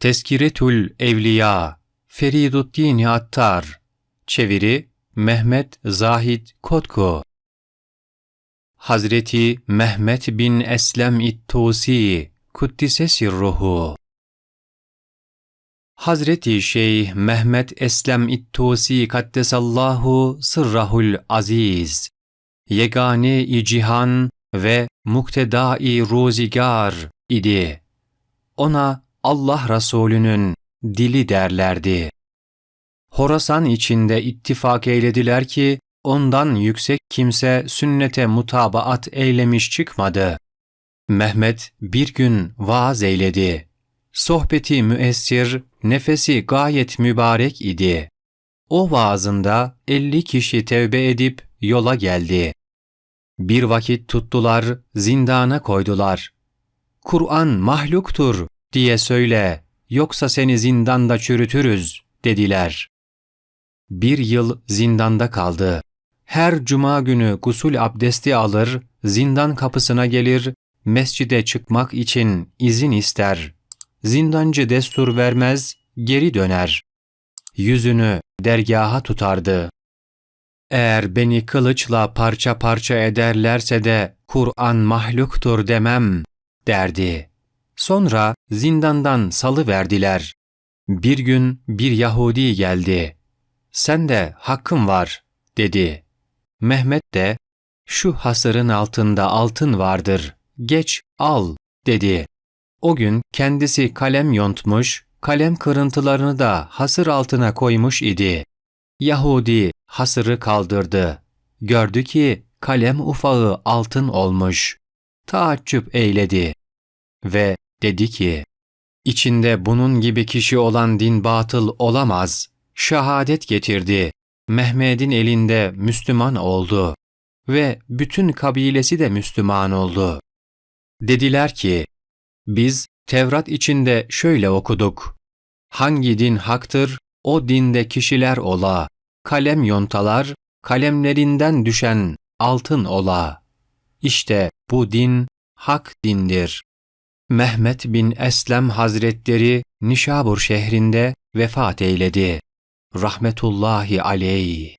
Teskiretül Evliya Feriduddin Attar Çeviri Mehmet Zahid Kotku Hazreti Mehmet bin Eslem İttusi Kuddise Sirruhu. Hazreti Şeyh Mehmet Eslem İttusi Kaddesallahu Sırrahul Aziz. Yegane-i Cihan ve Muktedai Ruzigar idi. Ona Allah Resulü'nün dili derlerdi. Horasan içinde ittifak eylediler ki ondan yüksek kimse sünnete mutabaat eylemiş çıkmadı. Mehmet bir gün vaaz eyledi. Sohbeti müessir, nefesi gayet mübarek idi. O vaazında elli kişi tevbe edip yola geldi. Bir vakit tuttular, zindana koydular. Kur'an mahluktur diye söyle, yoksa seni zindanda çürütürüz dediler. Bir yıl zindanda kaldı. Her cuma günü gusül abdesti alır, zindan kapısına gelir, mescide çıkmak için izin ister. Zindancı destur vermez, geri döner. Yüzünü dergaha tutardı. Eğer beni kılıçla parça parça ederlerse de Kur'an mahluktur demem, derdi. Sonra zindandan salı verdiler. Bir gün bir Yahudi geldi. Sen de hakkın var, dedi. Mehmet de, şu hasırın altında altın vardır, geç al, dedi. O gün kendisi kalem yontmuş, kalem kırıntılarını da hasır altına koymuş idi. Yahudi hasırı kaldırdı. Gördü ki kalem ufağı altın olmuş. Taaccüp eyledi. Ve dedi ki, İçinde bunun gibi kişi olan din batıl olamaz. Şehadet getirdi. Mehmet'in elinde Müslüman oldu. Ve bütün kabilesi de Müslüman oldu. Dediler ki, biz Tevrat içinde şöyle okuduk. Hangi din haktır, o dinde kişiler ola. Kalem yontalar, kalemlerinden düşen altın ola. İşte bu din hak dindir. Mehmet bin Eslem Hazretleri Nişabur şehrinde vefat eyledi. Rahmetullahi aleyh.